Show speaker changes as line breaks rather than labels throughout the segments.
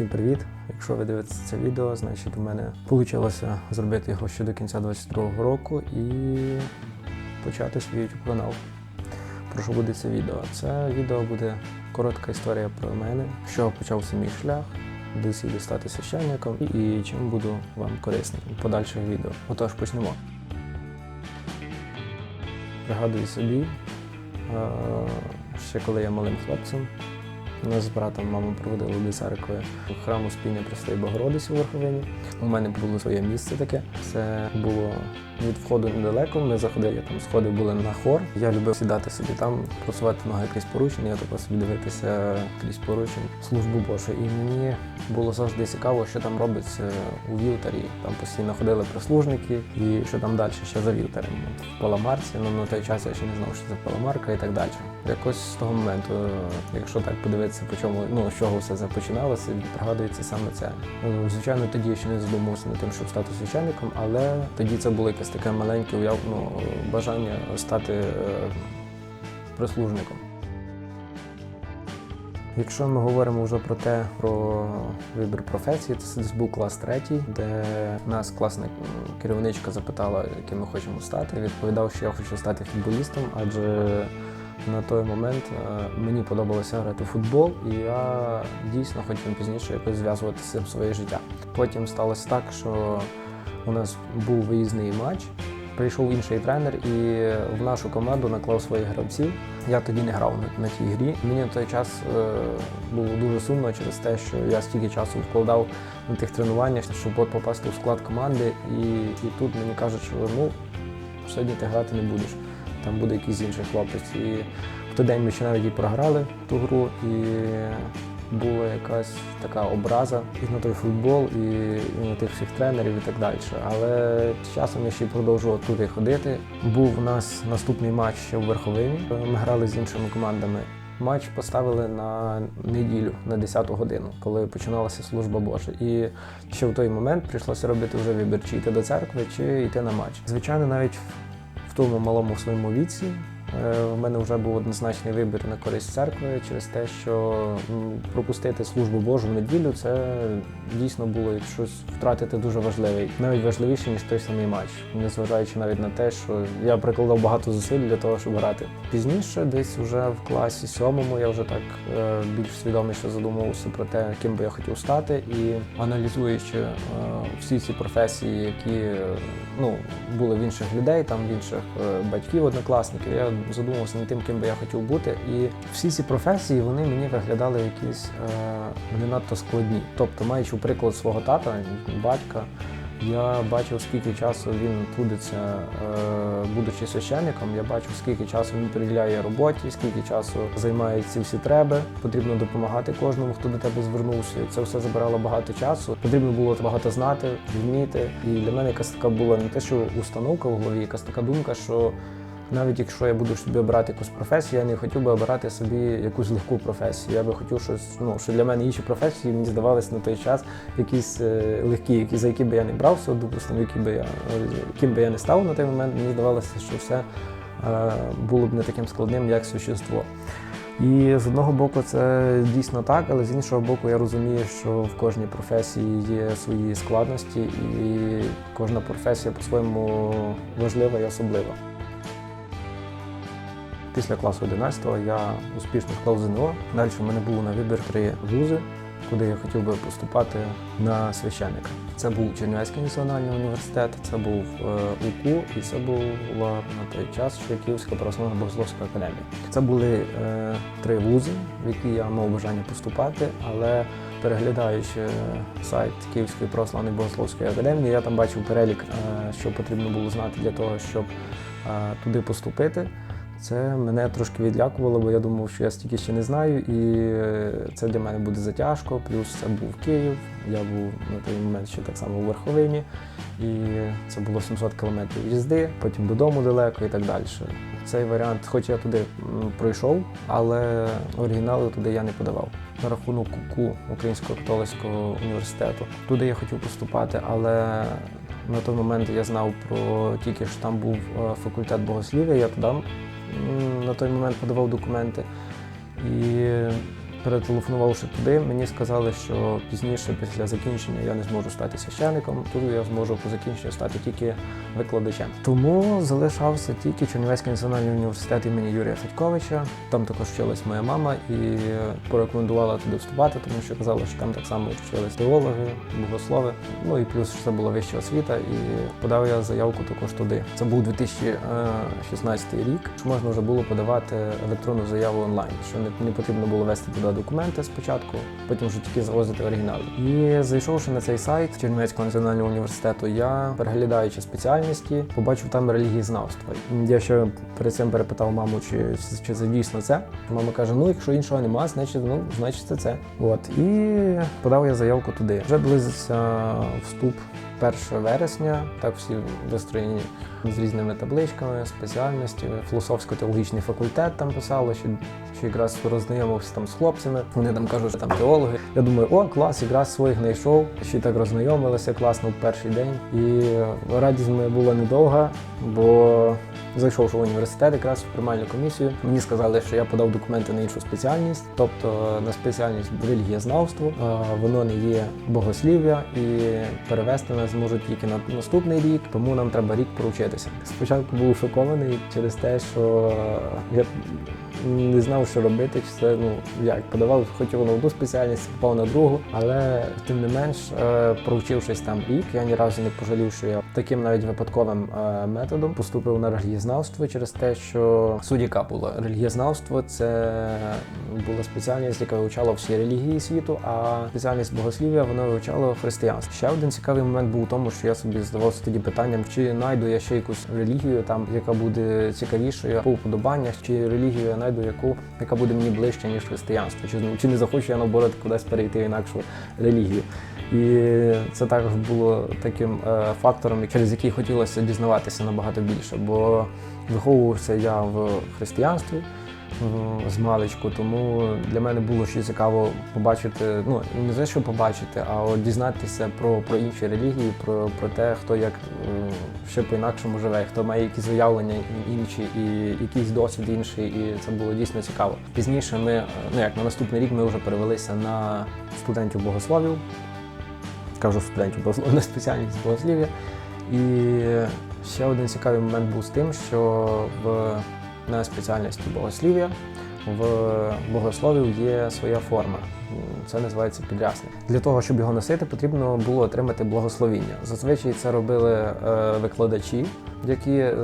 Всім привіт! Якщо ви дивитеся це відео, значить у мене вийшло зробити його ще до кінця 2022 року і почати свій YouTube канал. Про що буде це відео? Це відео буде коротка історія про мене, чого почався мій шлях, до цілі стати священником і чим буду вам корисний у подальших відео. Отож, почнемо. Пригадую собі, ще коли я малим хлопцем, нас з братом мама проводила до церкви в храм Успіння Пресвятої Богородиці у Верховині. У мене було своє місце таке. Це було від входу недалеко. Ми заходили, там сходи були на хор. Я любив сідати собі там, просувати ноги крізь поручень, я тако собі дивитися крізь поручень службу Божу. І мені було завжди цікаво, що там робиться у вівтарі. Там постійно ходили прислужники, і що там далі ще за вівтарем. В Паламарці, ну на той час я ще не знав, що це Паламарка і так далі. Якось з того моменту, якщо так подивитися, по чому ну з чого все це починалося, пригадується саме це. Ну, Звичайно, тоді я ще не задумався над тим, щоб стати священником, але тоді це було якесь таке маленьке уяв, ну, бажання стати е, прислужником. Якщо ми говоримо вже про те, про вибір професії, це десь був клас третій, де нас класна керівничка запитала, яким ми хочемо стати. Відповідав, що я хочу стати футболістом, адже на той момент е, мені подобалося грати в футбол, і я дійсно хотів пізніше якось зв'язувати з цим своє життя. Потім сталося так, що у нас був виїзний матч. Прийшов інший тренер і в нашу команду наклав своїх гравців. Я тоді не грав на, на тій грі. Мені на той час е, було дуже сумно через те, що я стільки часу вкладав на тих тренуваннях, щоб от попасти у склад команди. І, і тут мені кажуть, що ну сьогодні ти грати не будеш. Там буде якийсь інший хлопець. І в той день ми ще навіть і програли ту гру, і була якась така образа і на той футбол, і, і на тих всіх тренерів і так далі. Але часом я ще продовжував туди ходити. Був у нас наступний матч ще в Верховині. Ми грали з іншими командами. Матч поставили на неділю на 10 годину, коли починалася служба Божа. І ще в той момент прийшлося робити вже вибір, чи йти до церкви, чи йти на матч. Звичайно, навіть тому малому своєму віці в мене вже був однозначний вибір на користь церкви через те, що пропустити службу Божу в неділю це дійсно було щось втратити дуже важливе, навіть важливіше ніж той самий матч, незважаючи навіть на те, що я прикладав багато зусиль для того, щоб грати. Пізніше, десь вже в класі сьомому, я вже так е, більш свідоміше задумувався про те, ким би я хотів стати, і аналізуючи е, всі ці професії, які е, ну, були в інших людей, там в інших е, батьків, однокласників, я задумався над тим, ким би я хотів бути. І всі ці професії вони мені виглядали якісь е, не надто складні. Тобто, маючи приклад свого тата, батька. Я бачив, скільки часу він трудиться, е, будучи священником. Я бачив, скільки часу він приділяє роботі, скільки часу займає всі треба. Потрібно допомагати кожному, хто до тебе звернувся. Це все забирало багато часу. Потрібно було багато знати, вміти. І для мене якась така була не те, що установка в голові, якась така думка, що навіть якщо я буду собі обирати якусь професію, я не хотів би обирати собі якусь легку професію. Я би хотів щось, ну що для мене інші професії мені здавалися на той час якісь е, легкі, які за які би я не брався, допустимо, які би я е, ким би я не став на той момент, мені здавалося, що все е, було б не таким складним, як существо. І з одного боку це дійсно так, але з іншого боку, я розумію, що в кожній професії є свої складності, і кожна професія по-своєму важлива і особлива. Після класу 11 я успішно склав ЗНО. Далі в мене було на вибір три вузи, куди я хотів би поступати на священника. Це був Чернівецький національний університет, це був е, УКУ і це була на той час ще Київська православна богословська академія. Це були е, три вузи, в які я мав бажання поступати, але переглядаючи сайт Київської православної богословської академії, я там бачив перелік, е, що потрібно було знати для того, щоб е, туди поступити. Це мене трошки відлякувало, бо я думав, що я стільки ще не знаю, і е, це для мене буде затяжко. Плюс це був Київ, я був на той момент ще так само у Верховині, і це було 700 кілометрів їзди, потім додому далеко і так далі. Цей варіант, хоч я туди пройшов, але оригінали туди я не подавав. На рахунок КУКУ Українського католицького університету. Туди я хотів поступати, але на той момент я знав про тільки що там був е, факультет богослів'я, я туди на той момент подавав документи. І перетелефонувавши туди, мені сказали, що пізніше, після закінчення, я не зможу стати священником. Тут я зможу по закінченню стати тільки викладачем. Тому залишався тільки Чернівецький національний університет імені Юрія Федьковича. Там також вчилась моя мама і порекомендувала туди вступати, тому що казала, що там так само вчились теологи, богослови. Ну і плюс що це була вища освіта, і подав я заявку також туди. Це був 2016 рік. що Можна вже було подавати електронну заяву онлайн, що не потрібно було вести туди документи спочатку, потім вже тільки завозити оригінал. І зайшовши на цей сайт Чернівецького національного університету, я переглядаючи спеціальності, побачив там релігієзнавство. Я ще перед цим перепитав маму, чи, чи це дійсно це. Мама каже: ну, якщо іншого нема, значить, ну, значить це це. От і подав я заявку туди. Вже близився вступ 1 вересня, так всі вистроєні з різними табличками, спеціальностями. Філософсько-теологічний факультет там писали, що, що якраз роззнайомився там з хлопцями. Вони там кажуть, що там теологи. Я думаю, о, клас, якраз своїх знайшов. Ще так роззнайомилися класно в перший день. І радість моя була недовга, бо зайшовши в університет, якраз в приймальну комісію, мені сказали, що я подав документи на іншу спеціальність, тобто на спеціальність релігієзнавство. Воно не є богослів'я і перевести нас зможуть тільки на наступний рік, тому нам треба рік поручитися. Спочатку був шокований через те, що я не знав, що робити, чи це ну як подавав, хотів на одну спеціальність, попав на другу, але тим не менш, е, провчившись там рік, я ні разу не пожалів, що я таким навіть випадковим е, методом поступив на релігієзнавство через те, що суть яка була релігієзнавство це була спеціальність, яка вивчала всі релігії світу, а спеціальність богослів'я вона вивчала християнство. Ще один цікавий момент був у тому, що я собі задавався тоді питанням, чи знайду я ще якусь релігію, там яка буде цікавішою по уподобаннях, чи релігію я знайду яку, яка буде мені ближче, ніж християнство, чи, ну, чи не захочу я наоборот кудись перейти в інакшу релігію. І це також було таким е, фактором, через який хотілося дізнаватися набагато більше, бо виховувався я в християнстві з маличку, тому для мене було ще цікаво побачити, ну не те, що побачити, а от дізнатися про, про інші релігії, про, про те, хто як ще по-інакшому живе, хто має якісь уявлення інші і якийсь досвід інший, і це було дійсно цікаво. Пізніше ми, ну як на наступний рік, ми вже перевелися на студентів богословів, кажу студентів богословів на спеціальність богослів'я. І ще один цікавий момент був з тим, що в на спеціальності богослів'я в богословів є своя форма. Це називається підрясник. Для того, щоб його носити, потрібно було отримати благословіння. Зазвичай це робили е, викладачі, які е,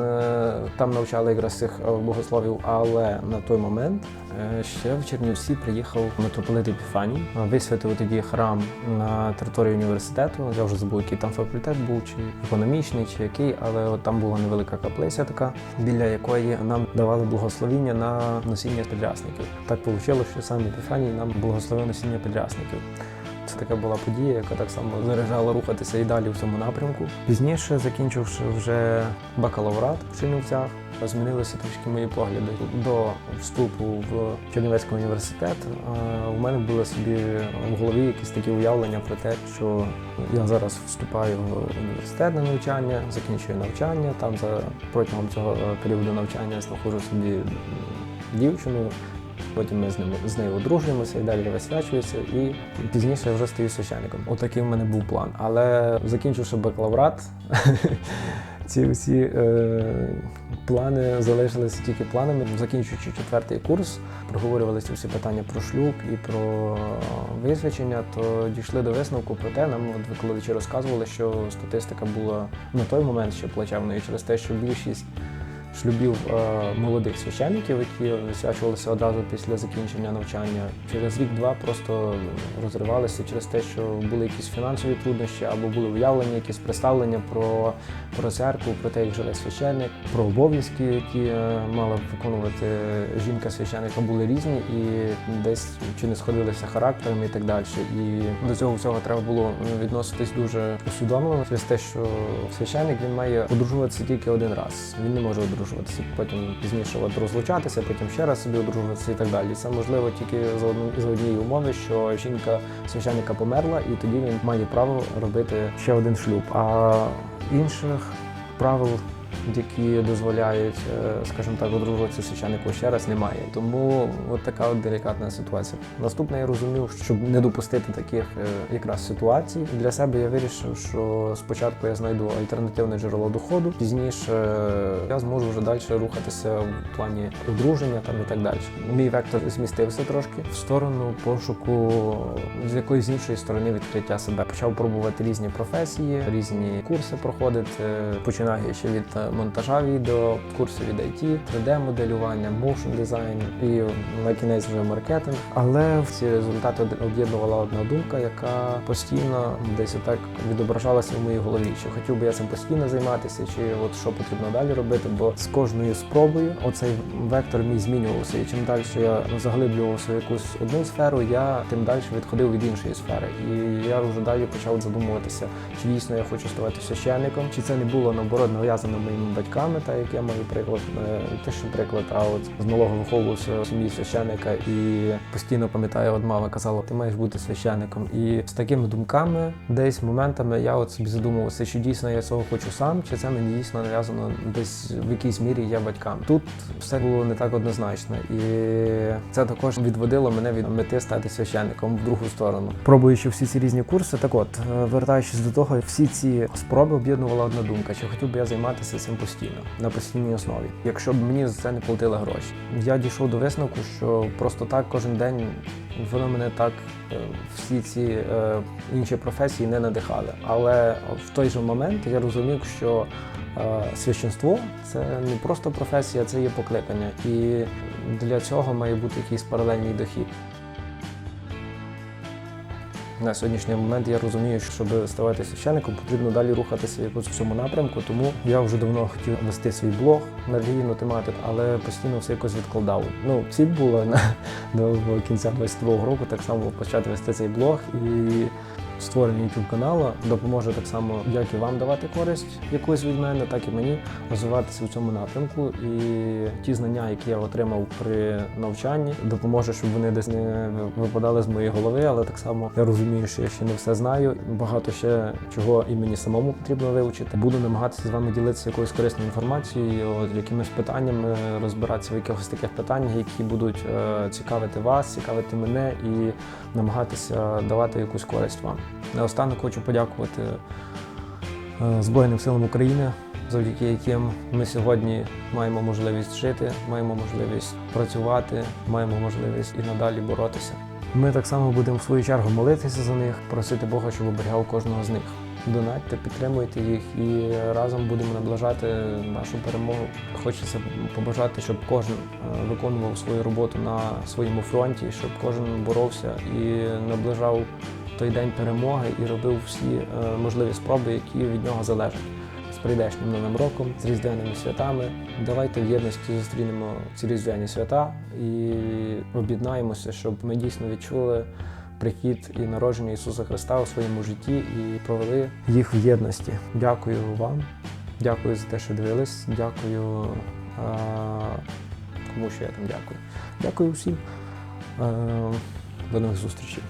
там навчали якраз цих е, богословів. Але на той момент ще в Чернівці приїхав митрополит Епіфаній, висвятив тоді храм на території університету. Я вже забув, який там факультет був, чи економічний, чи який, але от там була невелика каплиця така, біля якої нам давали благословіння на носіння підрясників. Так вийшло, що сам Епіфаній нам благословив носіння підрясників. Це така була подія, яка так само заряджала рухатися і далі в цьому напрямку. Пізніше, закінчивши вже бакалаврат в Чернівцях, змінилися трішки мої погляди до вступу в Чернівецький університет. е, У мене були собі в голові якісь такі уявлення про те, що я зараз вступаю в університет на навчання, закінчую навчання. Там за протягом цього е, періоду навчання знаходжу собі дівчину. Потім ми з ними з нею одружуємося і далі висвячуюся, і пізніше я вже стаю священником. Отакий в мене був план. Але закінчивши бакалаврат, ці всі е, плани залишилися тільки планами. Закінчуючи четвертий курс, проговорювалися всі питання про шлюб і про висвячення, то дійшли до висновку про те, нам викладачі розказували, що статистика була на той момент ще плачевною через те, що більшість шлюбів е, молодих священників, які висвячувалися одразу після закінчення навчання. Через рік-два просто розривалися через те, що були якісь фінансові труднощі або були уявлення, якісь представлення про, про церкву, про те, як живе священник, про обов'язки, які е, мала виконувати жінка священника, були різні і десь чи не сходилися характерами і так далі. І до цього всього треба було відноситись дуже усвідомлено через те, що священник він має одружуватися тільки один раз. Він не може одружуватися, потім пізніше розлучатися, потім ще раз собі одружуватися і так далі. Це можливо тільки за одну за однієї умови, що жінка священника померла, і тоді він має право робити ще один шлюб. А інших правил які дозволяють, е, скажімо так, одружуватися священнику ще раз, немає. Тому от така от делікатна ситуація. Наступне я розумів, щоб не допустити таких е, якраз ситуацій. Для себе я вирішив, що спочатку я знайду альтернативне джерело доходу, пізніше е, я зможу вже далі рухатися в плані одруження там і так далі. Мій вектор змістився трошки в сторону пошуку з якоїсь іншої сторони відкриття себе. Почав пробувати різні професії, різні курси проходити, починаючи від монтажа відео, курси від IT, 3D-моделювання, motion дизайн і на кінець вже маркетинг. Але в ці результати об'єднувала одна думка, яка постійно десь отак відображалася в моїй голові. Чи хотів би я цим постійно займатися, чи от що потрібно далі робити? Бо з кожною спробою оцей вектор мій змінювався. І чим далі я заглиблювався в якусь одну сферу, я тим далі відходив від іншої сфери. І я вже далі почав задумуватися, чи дійсно я хочу ставати священником, чи це не було наоборот нав'язано моїми батьками, так як я маю приклад, е, не те, що приклад, а от з малого виховувався в сім'ї священника і постійно пам'ятаю, от мама казала, ти маєш бути священником. І з такими думками, десь моментами я от собі задумувався, чи дійсно я цього хочу сам, чи це мені дійсно нав'язано десь в якійсь мірі є батькам. Тут все було не так однозначно, і це також відводило мене від мети стати священником в другу сторону. Пробуючи всі ці різні курси, так от е, вертаючись до того, всі ці спроби об'єднувала одна думка: чи хотів би я займатися цим постійно на постійній основі, якщо б мені за це не платили гроші. Я дійшов до висновку, що просто так кожен день воно мене так е, всі ці е, інші професії не надихали. Але в той же момент я розумів, що е, священство це не просто професія, це є покликання, і для цього має бути якийсь паралельний дохід. На сьогоднішній момент я розумію, що щоб ставати священником, потрібно далі рухатися якось в цьому напрямку. Тому я вже давно хотів вести свій блог на релігійну тематику, але постійно все якось відкладав. Ну, ціль була на до кінця 22-го року так само почати вести цей блог і створення youtube каналу допоможе так само, як і вам давати користь якусь від мене, так і мені розвиватися в цьому напрямку. І ті знання, які я отримав при навчанні, допоможе, щоб вони десь не випадали з моєї голови. Але так само я розумію, що я ще не все знаю. Багато ще чого і мені самому потрібно вивчити. Буду намагатися з вами ділитися якоюсь корисною інформацією, якимись питаннями, розбиратися в якихось таких питаннях, які будуть е, цікавити вас, цікавити мене і намагатися давати якусь користь вам. Наостанок хочу подякувати е, Збройним силам України, завдяки яким ми сьогодні маємо можливість жити, маємо можливість працювати, маємо можливість і надалі боротися. Ми так само будемо в свою чергу молитися за них, просити Бога, щоб оберігав кожного з них. Донатьте, підтримуйте їх і разом будемо наближати нашу перемогу. Хочеться побажати, щоб кожен е, виконував свою роботу на своєму фронті, щоб кожен боровся і наближав той день перемоги і робив всі е, можливі спроби, які від нього залежать. З прийдешнім новим роком, з різдвяними святами. Давайте в єдності зустрінемо ці різдвяні свята і об'єднаємося, щоб ми дійсно відчули прихід і народження Ісуса Христа у своєму житті і провели їх в єдності. Дякую вам, дякую за те, що дивились. Дякую. А, кому ще я там дякую. Дякую всім. А, до нових зустрічей.